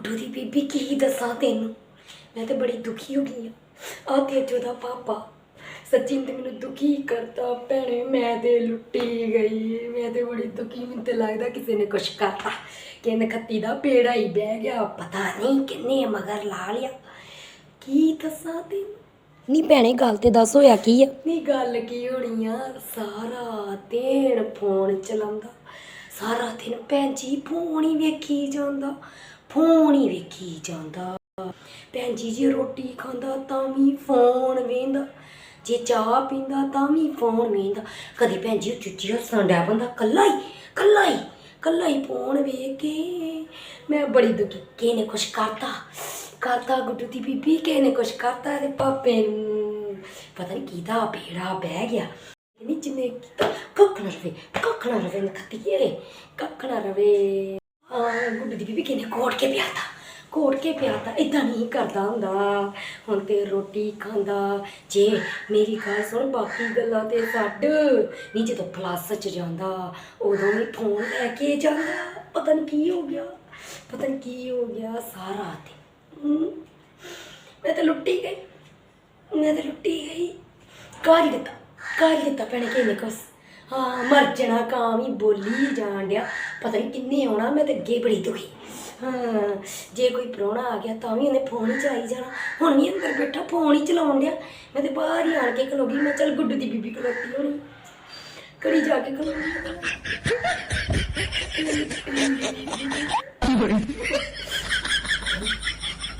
ਗੁੱਡੂ ਦੀ ਬੀਬੀ ਕੀ ਦੱਸਾਂ ਤੈਨੂੰ? ਮੈਂ ਤੇ ਬੜੀ ਦੁਖੀ ਹੋ ਗਈ ਆ। ਆ ਤੇ ਦਾ ਪਾਪਾ। ਸੱਚੀ ਤੇ ਮੈਨੂੰ ਦੁਖੀ ਕਰਤਾ। ਭੈਣੇ ਮੈਂ ਤੇ ਲੁੱਟੀ ਗਈ ਮੈਂ ਤੇ ਬੜੀ ਦੁਖੀ। ਮੈਨੂੰ ਤੇ ਲੱਗਦਾ ਕਿਸੇ ਨੇ ਕੁਛ ਕਰਤਾ। ਕਿੰਨ ਖੱਤੀ ਦਾ ਪੇੜਾ ਹੀ ਬਹਿ ਗਿਆ। ਪਤਾ ਨਹੀਂ ਕਿੰਨੇ ਮਗਰ ਲਾ ਲਿਆ। ਕੀ ਦੱਸਾਂ ਤੈਨੂੰ? ਨਹੀਂ ਭੈਣੇ ਗੱਲ ਤੇ ਦੱਸ ਹੋਇਆ ਕੀ ਆ? ਨਹੀਂ ਗੱਲ ਕੀ ਹੋਣੀ ਆ? ਸਾਰਾ ਦਿਨ ਫੋਨ ਚਲਾਉਂਦਾ। ਸਾਰਾ ਦਿਨ ਭੈਣ ਜੀ ਫੋਨ ਹੀ ਵੇਖੀ ਜਾਂਦਾ। ਫੋਨ ਹੀ ਵੇਖੀ ਜਾਂਦਾ। ਭੈਣ ਜੀ, ਜੇ ਰੋਟੀ ਖਾਂਦਾ ਤਾਂ ਵੀ ਫੋਨ ਵੇਂਦਾ। ਜੇ ਚਾਹ ਪੀਂਦਾ ਤਾਂ ਵੀ ਫੋਨ ਵੇਂਦਾ। ਕਦੀ ਭੈਣ ਜੀ, ਉਹ ਚੁੱਚੀ ਹੱਸਣ ਡਿਆ ਬੰਦਾ, ਕੱਲਾ ਹੀ ਕੱਲਾ ਹੀ ਕੱਲਾ ਹੀ ਫੋਨ ਵੇਖ ਕੇ। ਮੈਂ ਬੜੀ ਦੁਖੀ ਕਿਹਨੇ ਕੁਛ ਕਰਤਾ? ਕਰਤਾ ਗੁੱਡੂ ਦੀ ਬੀਬੀ ਕਿਹਨੇ ਕੁਛ ਕਰਤਾ ਇਹਦੇ ਪਾਪੇ ਨੂੰ। ਪਤਾ ਨਹੀਂ ਕਿਹਦਾ ਬੇੜਾ ਬਹਿ ਗਿਆ। ਨਹੀਂ ਜਿੰਨੇ ਕੀਤਾ, ਕੱਖ ਨਾ ਰਵੇ, ਕੱਖ ਨਾ ਰਵੇ ਨਖਤੀਏ ਕੱਖ ਨਾ ਰਵੇ। ਗੁੱਡ ਦੀ ਬੀਬੀ ਕਿਹਨੇ ਕੋਟ ਕੇ ਪਿਆਤਾ ਕੋਟ ਕੇ ਪਿਆਤਾ ਇਦਾਂ ਨਹੀਂ ਕਰਦਾ ਹੁੰਦਾ। ਹੁਣ ਤੇ ਰੋਟੀ ਖਾਂਦਾ, ਜੇ ਮੇਰੀ ਗੱਲ ਸੁਣ, ਬਾਕੀ ਗੱਲਾਂ ਤੇ ਛੱਡ। ਨਹੀਂ, ਜਦੋਂ ਪਲੱਸ ਚ ਜਾਂਦਾ, ਉਦੋਂ ਵੀ ਫੋਨ ਲੈ ਕੇ ਜਾਂਦਾ। ਪਤਾ ਨਹੀਂ ਕੀ ਹੋ ਗਿਆ, ਪਤਾ ਨਹੀਂ ਕੀ ਹੋ ਗਿਆ ਸਾਰਾ ਤੇ ਮੈਂ ਤਾਂ ਲੁੱਟੀ ਗਈ, ਮੈਂ ਤਾਂ ਲੁੱਟੀ ਗਈ। ਕਰ ਹੀ ਦਿੱਤਾ ਕਰ ਹੀ ਦਿੱਤਾ ਭੈਣੇ ਕਿਹਨੇ ਕੁਛ ਹਾਂ, ਮਰ ਜਾਣਾ ਕਾਮ ਹੀ ਬੋਲੀ ਜਾਣ ਡਿਆ। ਪਤਾ ਨਹੀਂ ਕਿੰਨੇ ਆਉਣਾ, ਮੈਂ ਤੇ ਅੱਗੇ ਬੜੀ ਦੁਖੀ। ਹਾਂ, ਜੇ ਕੋਈ ਪ੍ਰਾਹੁਣਾ ਆ ਗਿਆ, ਤਾਂ ਵੀ ਉਹਨੇ ਫੋਨ ਹੀ ਚਲਾਈ ਜਾਣਾ। ਹੁਣ ਵੀ ਅੰਦਰ ਬੈਠਾ, ਫੋਨ ਹੀ ਚਲਾਉਣ ਡਿਆ। ਮੈਂ ਤੇ ਬਾਹਰ ਹੀ ਆਣ ਕੇ ਖਲੋਗੀ, ਮੈਂ ਚੱਲ ਗੁੱਡੂ ਦੀ ਬੀਬੀ ਖਲੋਤੀ ਹੋਣੀ। ਕੜੀ ਜਾ ਕੇ ਖਲੋਗੀ।